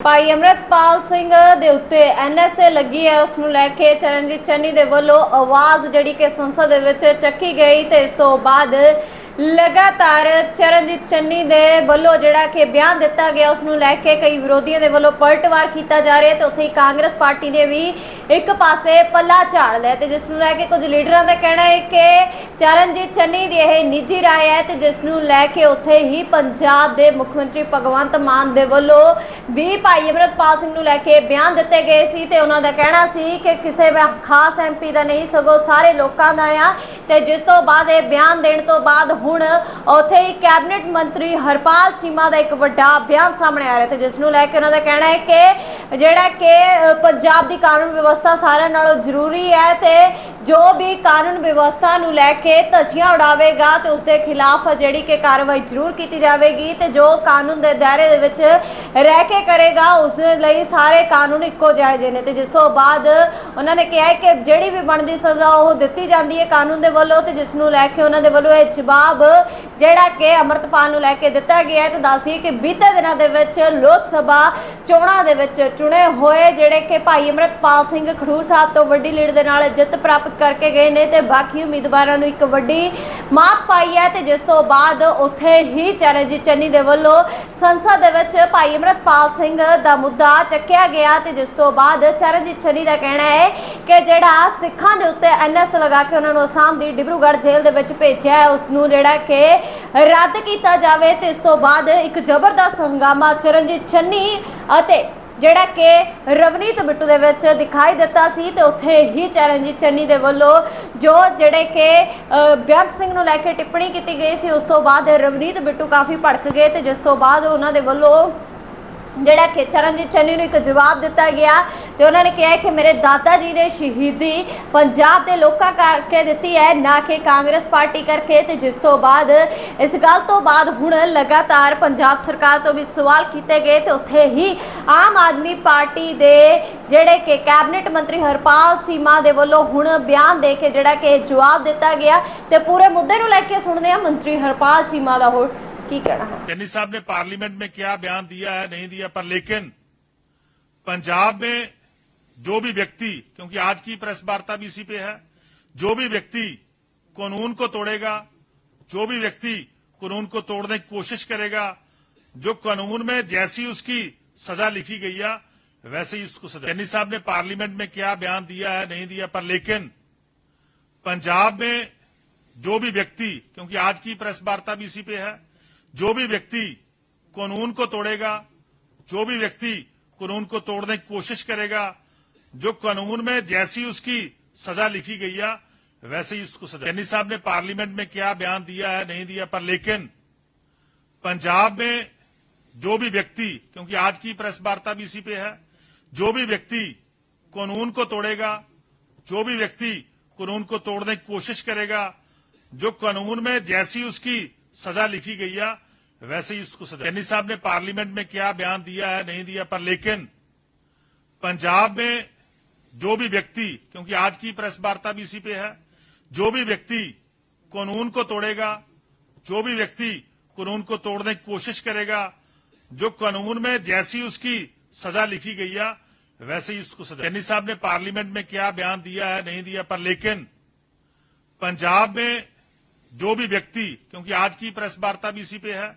ਭਾਈ ਅਮਰਤਪਾਲ ਸਿੰਘ ਦੇ ਉੱਤੇ ਐਨਐਸਏ ਲੱਗੀ ਹੈ ਉਸ ਨੂੰ ਲੈ ਕੇ ਚਰਨਜੀਤ ਚੰਨੀ ਦੇ ਵੱਲੋਂ ਆਵਾਜ਼ ਜਿਹੜੀ ਕਿ ਸੰਸਦ ਦੇ ਵਿੱਚ ਚੱਕੀ ਗਈ ਤੇ ਇਸ ਤੋਂ ਬਾਅਦ ਲਗਾਤਾਰ ਚਰਨਜੀਤ ਚੰਨੀ ਦੇ ਵੱਲੋਂ ਜਿਹੜਾ ਕਿ ਬਿਆਨ ਦਿੱਤਾ ਗਿਆ, ਉਸ ਨੂੰ ਲੈ ਕੇ ਕਈ ਵਿਰੋਧੀਆਂ ਦੇ ਵੱਲੋਂ ਪਲਟਵਾਰ ਕੀਤਾ ਜਾ ਰਿਹਾ ਤੇ ਉੱਥੇ ਹੀ ਕਾਂਗਰਸ ਪਾਰਟੀ ਨੇ ਵੀ ਇੱਕ ਪਾਸੇ ਪੱਲਾ ਝਾੜ ਲਿਆ ਤੇ ਜਿਸ ਨੂੰ ਲੈ ਕੇ ਕੁਝ ਲੀਡਰਾਂ ਦਾ ਕਹਿਣਾ ਹੈ ਕਿ ਚਰਨਜੀਤ ਚੰਨੀ ਦੀ ਇਹ ਨਿੱਜੀ ਰਾਏ ਹੈ ਤੇ ਜਿਸ ਨੂੰ ਲੈ ਕੇ ਉੱਥੇ ਹੀ ਪੰਜਾਬ ਦੇ ਮੁੱਖ ਮੰਤਰੀ ਭਗਵੰਤ ਮਾਨ ਦੇ ਵੱਲੋਂ ਵੀ ਭਾਈ ਅਮਰਤਪਾਲ ਸਿੰਘ ਨੂੰ ਲੈ ਕੇ ਬਿਆਨ ਦਿੱਤੇ ਗਏ ਸੀ ਤੇ ਉਹਨਾਂ ਦਾ ਕਹਿਣਾ ਸੀ ਕਿ ਕਿਸੇ ਵੀ ਖਾਸ ਐਮਪੀ ਦਾ ਨਹੀਂ, ਸਗੋਂ ਸਾਰੇ ਲੋਕਾਂ ਦਾ ਆ ਤੇ ਜਿਸ ਤੋਂ ਬਾਅਦ ਇਹ ਬਿਆਨ ਦੇਣ ਤੋਂ ਬਾਅਦ ਹੁਣ ਉੱਥੇ ਹੀ ਕੈਬਨਿਟ ਮੰਤਰੀ ਹਰਪਾਲ ਚੀਮਾ ਦਾ ਇੱਕ ਵੱਡਾ ਬਿਆਨ ਸਾਹਮਣੇ ਆ ਰਿਹਾ ਤੇ ਜਿਸ ਨੂੰ ਲੈ ਕੇ ਉਹਨਾਂ ਦਾ ਕਹਿਣਾ ਹੈ ਕਿ ਜਿਹੜਾ ਕਿ ਪੰਜਾਬ ਦੀ ਕਾਨੂੰਨ ਵਿਵਸਥਾ ਸਾਰਿਆਂ ਨਾਲੋਂ ਜ਼ਰੂਰੀ ਹੈ ਤੇ ਜੋ ਵੀ ਕਾਨੂੰਨ ਵਿਵਸਥਾ ਨੂੰ ਲੈ ਕੇ ਧੱਜੀਆਂ ਉਡਾਵੇਗਾ ਤੇ ਉਸ ਦੇ ਖਿਲਾਫ ਜਿਹੜੀ ਕਿ ਕਾਰਵਾਈ ਜ਼ਰੂਰ ਕੀਤੀ ਜਾਵੇਗੀ ਤੇ ਜੋ ਕਾਨੂੰਨ ਦੇ ਦਾਇਰੇ ਦੇ ਵਿੱਚ ਰਹਿ ਕੇ ਕਰੇਗਾ ਉਸ ਦੇ ਲਈ ਸਾਰੇ ਕਾਨੂੰਨ ਇੱਕੋ ਜਿਹੇ ਨੇ। ਤੇ ਜਿਸ ਤੋਂ ਬਾਅਦ ਉਹਨਾਂ ਨੇ ਕਿਹਾ ਕਿ ਜਿਹੜੀ ਵੀ ਬਣਦੀ ਸਜ਼ਾ, ਉਹ ਦਿੱਤੀ ਜਾਂਦੀ ਹੈ ਕਾਨੂੰਨ ਦੇ ਵੱਲੋਂ ਤੇ ਜਿਸ ਨੂੰ ਲੈ ਕੇ ਉਹਨਾਂ ਦੇ ਵੱਲੋਂ ਇਹ ਜਵਾਬ ਜਿਹੜਾ ਕਿ ਅਮਰਤਪਾਲ ਨੂੰ ਲੈ ਕੇ ਦਿੱਤਾ ਗਿਆ ਹੈ ਤੇ ਦੱਸਦੀ ਕਿ ਬੀਤੇ ਦਿਨਾਂ ਦੇ ਵਿੱਚ ਲੋਕ ਸਭਾ ਚੋਣਾਂ ਦੇ ਵਿੱਚ ਚੁਣੇ ਹੋਏ ਜਿਹੜੇ ਕਿ ਭਾਈ ਅਮਰਤਪਾਲ ਸਿੰਘ ਖਡੂਰ ਸਾਹਿਬ ਤੋਂ ਵੱਡੀ ਲੀਡ ਦੇ ਨਾਲ ਜਿੱਤ ਪ੍ਰਾਪਤ ਕਰਕੇ ਗਏ ਨੇ ਤੇ ਬਾਕੀ ਉਮੀਦਵਾਰਾਂ ਨੂੰ ਇੱਕ ਵੱਡੀ ਮਾਤ ਪਾਈ ਹੈ ਤੇ ਜਿਸ ਤੋਂ ਬਾਅਦ ਉੱਥੇ ਹੀ ਚਰਨਜੀਤ ਚੰਨੀ ਦੇ ਵੱਲੋਂ ਸੰਸਦ ਦੇ ਵਿੱਚ ਭਾਈ ਅਮਰਤਪਾਲ ਸਿੰਘ ਦਾ ਮੁੱਦਾ ਚੱਕਿਆ ਗਿਆ ਤੇ ਜਿਸ ਤੋਂ ਬਾਅਦ ਚਰਨਜੀਤ ਚੰਨੀ ਦਾ ਕਹਿਣਾ ਹੈ ਕਿ ਜਿਹੜਾ ਸਿੱਖਾਂ ਦੇ ਉੱਤੇ ਐਨਐਸ ਲਗਾ ਕੇ ਉਹਨਾਂ ਨੂੰ ਅਸਾਮ ਦੀ ਡਿਬਰੂਗੜ੍ਹ ਜੇਲ੍ਹ ਦੇ ਵਿੱਚ ਭੇਜਿਆ ਹੈ, ਉਸ ਨੂੰ ਜਿਹੜਾ ਕਿ ਰੱਦ ਕੀਤਾ ਜਾਵੇ ਤੇ ਇਸ ਤੋਂ ਬਾਅਦ ਇੱਕ ਜ਼ਬਰਦਸਤ ਹੰਗਾਮਾ ਚਰਨਜੀਤ ਚੰਨੀ ਅਤੇ ਜਿਹੜਾ ਕਿ ਰਵਨੀਤ ਬਿੱਟੂ ਦੇ ਵਿੱਚ ਦਿਖਾਈ ਦਿੱਤਾ ਸੀ ਤੇ ਉੱਥੇ ਹੀ ਚਰਨਜੀਤ ਚੰਨੀ ਦੇ ਵੱਲੋਂ ਜੋ ਜਿਹੜੇ ਕਿ ਅ, ਬੇਅੰਤ ਸਿੰਘ ਨੂੰ ਲੈ ਕੇ ਟਿੱਪਣੀ ਕੀਤੀ ਗਈ ਸੀ ਉਸ ਤੋਂ ਬਾਅਦ ਰਵਨੀਤ ਬਿੱਟੂ ਕਾਫੀ ਭੜਕ ਗਏ ਤੇ ਜਿਸ ਤੋਂ ਬਾਅਦ ਉਹਨਾਂ ਦੇ ਵੱਲੋਂ ਜਿਹੜਾ ਕਿ ਚਰਨਜੀਤ ਚੰਨੀ ਨੂੰ ਇੱਕ ਜਵਾਬ ਦਿੱਤਾ ਗਿਆ ਤੇ ਉਹਨਾਂ ਨੇ ਕਿਹਾ ਕਿ ਮੇਰੇ ਦਾਦਾ ਜੀ ਨੇ ਸ਼ਹੀਦੀ ਪੰਜਾਬ ਦੇ ਲੋਕਾਂ ਕਰਕੇ ਦਿੱਤੀ ਹੈ, ਨਾ ਕਿ ਕਾਂਗਰਸ ਪਾਰਟੀ ਕਰਕੇ ਤੇ ਜਿਸ ਤੋਂ ਬਾਅਦ, ਇਸ ਗੱਲ ਤੋਂ ਬਾਅਦ ਹੁਣ ਲਗਾਤਾਰ ਪੰਜਾਬ ਸਰਕਾਰ ਤੋਂ ਵੀ ਸਵਾਲ ਕੀਤੇ ਗਏ ਤੇ ਉੱਥੇ ਹੀ ਆਮ ਆਦਮੀ ਪਾਰਟੀ ਦੇ ਜਿਹੜੇ ਕਿ ਕੈਬਨਿਟ ਮੰਤਰੀ ਹਰਪਾਲ ਚੀਮਾ ਦੇ ਵੱਲੋਂ ਹੁਣ ਬਿਆਨ ਦੇ ਕੇ ਜਿਹੜਾ ਕਿ ਜਵਾਬ ਦਿੱਤਾ ਗਿਆ ਤੇ ਪੂਰੇ ਮੁੱਦੇ ਨੂੰ ਲੈ ਕੇ ਸੁਣਦੇ ਆ ਮੰਤਰੀ ਹਰਪਾਲ ਚੀਮਾ ਦਾ ਹੋਰ की कहना है। चन्नी साहब ने पार्लियामेंट में क्या बयान दिया है, नहीं दिया, पर लेकिन पंजाब में जो भी व्यक्ति, क्योंकि आज की प्रेस वार्ता भी इसी पे है, जो भी व्यक्ति कानून को तोड़ेगा, जो भी व्यक्ति कानून को तोड़ने की कोशिश करेगा, जो कानून में जैसी उसकी सजा लिखी गई है, वैसे ही उसको सजा। चन्नी साहब ने पार्लियामेंट में क्या बयान दिया है, नहीं दिया, पर लेकिन पंजाब में जो भी व्यक्ति, क्योंकि आज की प्रेस वार्ता भी इसी पे है जो भी व्यक्ति कानून को तोड़ेगा, जो भी व्यक्ति कानून को तोड़ने की कोशिश करेगा, जो कानून में जैसी उसकी सजा लिखी गई है, वैसे ही उसको सजा। चन्नी साहब ने पार्लियामेंट में क्या बयान दिया है, नहीं दिया, पर लेकिन पंजाब में जो भी व्यक्ति, क्योंकि आज की प्रेस वार्ता भी इसी पे है, जो भी व्यक्ति कानून को तोड़ेगा, जो भी व्यक्ति कानून को तोड़ने की कोशिश करेगा, जो कानून में जैसी उसकी सजा लिखी गई है, वैसे ही उसको सजा। चन्नी साहब ने पार्लियामेंट में क्या बयान दिया है, नहीं दिया, पर लेकिन पंजाब में जो भी व्यक्ति, क्योंकि आज की प्रेस वार्ता भी इसी पे है, जो भी व्यक्ति कानून को तोड़ेगा, जो भी व्यक्ति कानून को तोड़ने की कोशिश करेगा, जो कानून में जैसी उसकी सजा लिखी गई है, वैसे ही उसको सजा। चन्नी साहब ने पार्लियामेंट में क्या बयान दिया है, नहीं दिया, पर लेकिन पंजाब में जो भी व्यक्ति, क्योंकि आज की प्रेस वार्ता भी इसी पे है,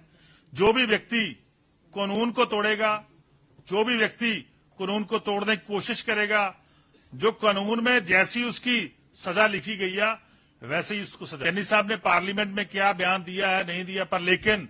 जो भी व्यक्ति कानून को तोड़ेगा, जो भी व्यक्ति कानून को तोड़ने की कोशिश करेगा, जो कानून में जैसी उसकी सजा लिखी गई है, वैसे ही उसको सजा। यानी साहब ने पार्लियामेंट में क्या बयान दिया है, नहीं दिया, पर लेकिन